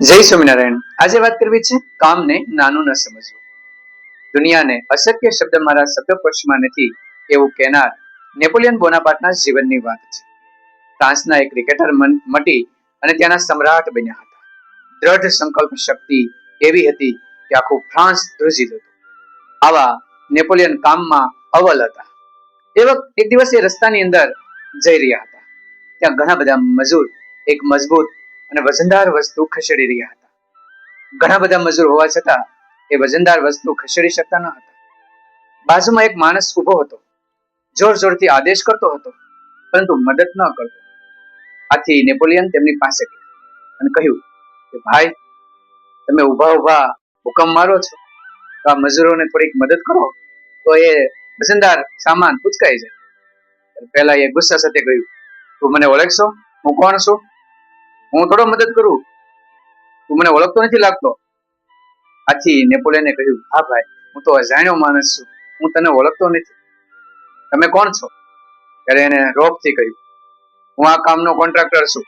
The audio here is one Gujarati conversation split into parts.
જય સ્વામિનારાયણ. આજે વાત કરવી છે કામને નાનું ન સમજવું. દુનિયાને અશક્ય શબ્દ મારા શબ્દકોશમાં નથી એવું કહેનાર નેપોલિયન બોનાપાર્ટના જીવનની વાત છે. ફ્રાન્સના એક ક્રિકેટર મટી અને ત્યાંના સમ્રાટ બન્યા હતા. દ્રઢ સંકલ્પ શક્તિ એવી હતી કે આખું ફ્રાન્સ ધ્રુજી જતું આવા નેપોલિયન કામમાં અવલ હતા. એ વખત એક દિવસ એ રસ્તાની અંદર જઈ રહ્યા હતા. ત્યાં ઘણા બધા મજૂર, એક મજબૂત અને વજનદાર વસ્તુ ખસેડી રહ્યા હતા. ઘણા બધા મજૂર હોવા છતાં એ વજનદાર વસ્તુ ખસેડી શકતા ન હતા. બાજુમાં એક માણસ ઊભો હતો. જોર જોરથી આદેશ કરતો હતો, પરંતુ મદદ ન કરતો. આથી નેપોલિયન તેમની પાસે ગયા અને કહ્યું કે, ભાઈ, તમે ઊભા ઊભા હુકમ મારો છો. તો આ મજૂરોને થોડીક મદદ કરો. તો એ વજનદાર સામાન ઉચકાઈ જાય. પહેલા એ ગુસ્સા સાથે કહ્યું, તું મને ઓળખશો? હું કોણ છું? હું થોડો મદદ કરું? તું મને ઓળખતો નથી લાગતો? આથી નેપોલિયને કહ્યું, હા ભાઈ, હું તો અજાણ્યો માણસ છું. હું તને ઓળખતો નથી. તમે કોણ છો? ત્યારે એને રોપથી કહ્યું, હું આ કામનો કોન્ટ્રાક્ટર છું.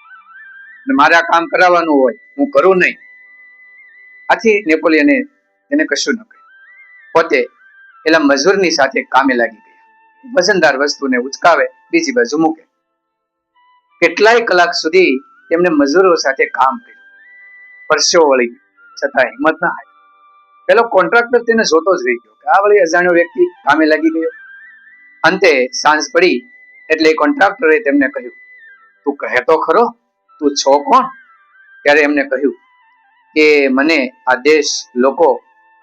અને મારે આ કામ કરાવવાનું હોય. હું કરું નહીં. આથી નેપોલિયને એને કશું ન કહ્યું. પોતે પેલા મજૂરની સાથે કામે લાગી ગયા. વજનદાર વસ્તુને ઉચકાવે, બીજી બાજુ મૂકે. કેટલાય કલાક સુધી તેમણે મજૂરો સાથે કામ કર્યું. પરસ્યો વળી છતાં હિંમત ના હારી. પેલો કોન્ટ્રાક્ટર તેને જોતો જ રહી ગયો કે આ વળી અજાણ્યો વ્યક્તિ કામે લાગી ગયો. અંતે સાંજ પડી એટલે કોન્ટ્રાક્ટરે તેમને કહ્યું, તું કહે ખરો? તું છો કોણ? ત્યારે એમને કહ્યું કે, મને આ દેશ લોકો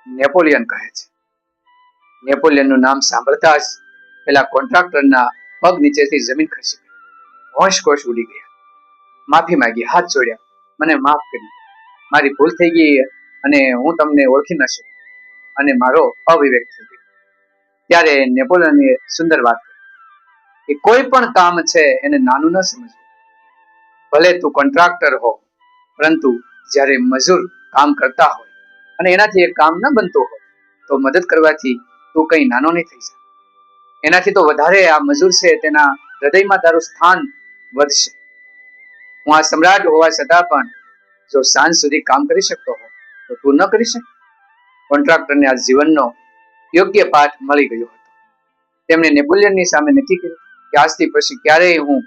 નેપોલિયન કહે છે. નેપોલિયનનું નામ સાંભળતા જ પેલા કોન્ટ્રાક્ટરના પગ નીચેથી જમીન ખસી ગઈ. હોશ કોશ ઉડી ગયા. માફી માંગી, હાથ જોડ્યા. મને માફ કરી મારી ભૂલ થઈ ગઈ અને હું તમને ઓળખી ન શકું અને મારો અવિવેક થઈ ગયો. ત્યારે નેપોલિયને સુંદર વાત કરી. કે કોઈ પણ કામ છે એને નાનું ન સમજવું. ભલે તું કોન્ટ્રાક્ટર હો, પરંતુ જ્યારે મજૂર કામ કરતા હોય અને એનાથી એ કામ ન બનતું હોય, તો મદદ કરવાથી તું કઈ નાનો નહીં થઈ જાય એનાથી તો વધારે આ મજૂર છે તેના હૃદયમાં તારું સ્થાન વધશે. હું આ સમ્રાટ હોવા છતાં પણ જો સાંજ સુધી કામ કરી શકતો હો તો તું ન કરી શક. કોન્ટ્રાક્ટરને આ જીવનનો યોગ્ય પાઠ મળી ગયો હતો. તેમણે નેપોલિયનની સામે નક્કી કર્યું કે આજથી પછી ક્યારેય હું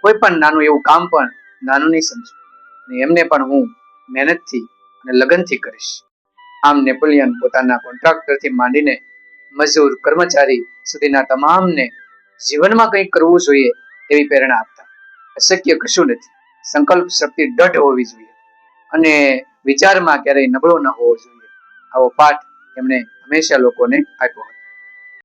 કોઈ પણ નાનું એવું કામ પણ નાનું નહીં સમજું. અને એમને પણ હું મહેનતથી અને લગનથી કરીશ. આમ નેપોલિયન પોતાના કોન્ટ્રાક્ટરથી માંડીને મજૂર, કર્મચારી સુધીના તમામને જીવનમાં કંઈક કરવું જોઈએ એવી પ્રેરણા આપતા. અશક્ય કશું નથી. સંકલ્પ શક્તિ દઢ હોવી જોઈએ. અને વિચારમાં ક્યારેય નબળો ન હોવો જોઈએ. આવો પાઠ એમણે હંમેશા લોકોને આપ્યો